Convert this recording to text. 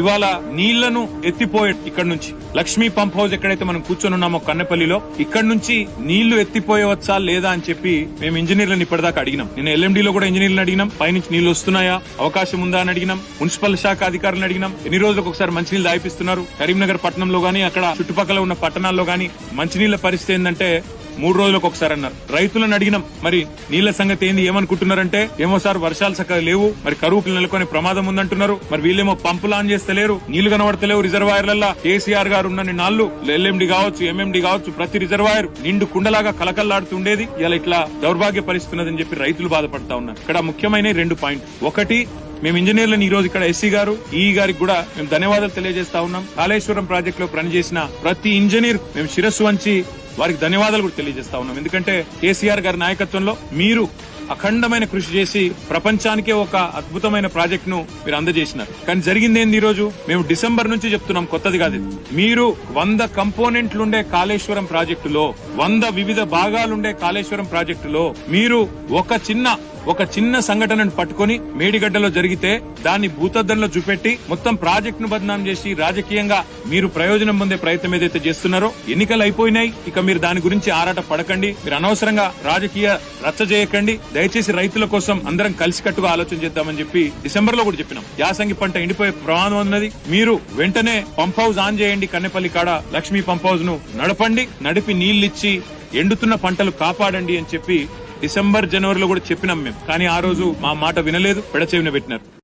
ఇవాళ నీళ్ళను ఎత్తిపోయే ఇక్కడ నుంచి. లక్ష్మీ పంప్ హౌస్ ఎక్కడైతే మనం కూర్చొని ఉన్నామో కన్నెపల్లిలో ఇక్కడ నుంచి నీళ్ళు ఎత్తిపోయవచ్చా లేదా అని చెప్పి మేము ఇంజనీర్లను ఇప్పటిదాకా అడిగినాం. నేను ఎల్ఎండి లో కూడా ఇంజనీర్లను అడిగినాం. పైనుంచి నీళ్ళు వస్తున్నాయా? అవకాశం ఉందా అని అడిగినాం. మున్సిపల్ శాఖ అధికారులను అడిగినాం. ఎన్ని రోజులకు ఒకసారి మంచినీళ్ళు దాయిపిస్తున్నారు? కరీంనగర్ పట్టణంలో గానీ అక్కడ చుట్టుపక్కల ఉన్న పట్టణాల్లో గానీ మంచినీళ్ళ పరిస్థితి ఏంటంటే మూడు రోజులకు ఒకసారి అన్నారు. రైతులను అడిగినాం మరి నీళ్ళ సంగతి ఏంది ఏమనుకుంటున్నారంటే ఏమో సార్ వర్షాలు చక్కగా లేవు మరి కరువుకు నెలకొనే ప్రమాదం ఉందంటున్నారు మరి వీళ్ళేమో పంపులు ఆన్ చేస్తలేరు నీళ్ళు కనబడతలేవు రిజర్వాయర్లలో కేసీఆర్ గారు ఉన్న నాళ్ళు ఎల్ఎండి కావచ్చు ఎంఎండి కావచ్చు ప్రతి రిజర్వాయర్ నిండు కుండలాగా కలకల్లాడుతుండేది ఇలా ఇట్లా దౌర్భాగ్య పరిస్థితున్నదని చెప్పి రైతులు బాధపడతా ఉన్నారు. ఇక్కడ ముఖ్యమైన రెండు పాయింట్. ఒకటి మేము ఇంజనీర్లను ఈ రోజు ఇక్కడ ఎస్సీ గారు ఈ గారికి కూడా మేము ధన్యవాదాలు తెలియజేస్తా ఉన్నాం. కాళేశ్వరం ప్రాజెక్ట్లో పనిచేసిన ప్రతి ఇంజనీర్ మేము శిరస్సు వంచి వారికి ధన్యవాదాలు కూడా తెలియజేస్తా ఉన్నాం. ఎందుకంటే కేసీఆర్ గారి నాయకత్వంలో మీరు అఖండమైన కృషి చేసి ప్రపంచానికే ఒక అద్భుతమైన ప్రాజెక్ట్ను మీరు అందజేసినారు. కానీ జరిగింది ఏంది ఈ రోజు మేము డిసెంబర్ నుంచి చెప్తున్నాం కొత్తది కాదు మీరు వంద కంపోనెంట్లుండే కాళేశ్వరం ప్రాజెక్టులో వంద వివిధ భాగాలుండే కాళేశ్వరం ప్రాజెక్టులో మీరు ఒక చిన్న ఒక చిన్న సంఘటనను పట్టుకొని మేడిగడ్డలో జరిగితే దాన్ని భూతద్దంలో చూపెట్టి మొత్తం ప్రాజెక్ట్ను బదనాం చేసి రాజకీయంగా మీరు ప్రయోజనం పొందే ప్రయత్నం ఏదైతే చేస్తున్నారో ఎన్నికలు అయిపోయినాయి. ఇక మీరు దాని గురించి ఆరాట పడకండి. మీరు అనవసరంగా రాజకీయ రచ్చ చేయకండి. దయచేసి రైతుల కోసం అందరం కలిసికట్టుగా ఆలోచన చేద్దామని చెప్పి డిసెంబర్లో కూడా చెప్పినాం. యాసంగి పంట ఎండిపోయే ప్రమాదం ఉన్నది. మీరు వెంటనే పంప్ హౌస్ ఆన్ చేయండి. కన్నెపల్లి కాడ లక్ష్మీ పంప్ హౌస్ను నడపండి. నడిపి నీళ్ళిచ్చి ఎండుతున్న పంటలు కాపాడండి అని చెప్పి డిసెంబర్ జనవరిలో కూడా చెప్పినాం మేము. కానీ ఆ రోజు మా మాట వినలేదు. పెడచెవిన పెట్టినారు.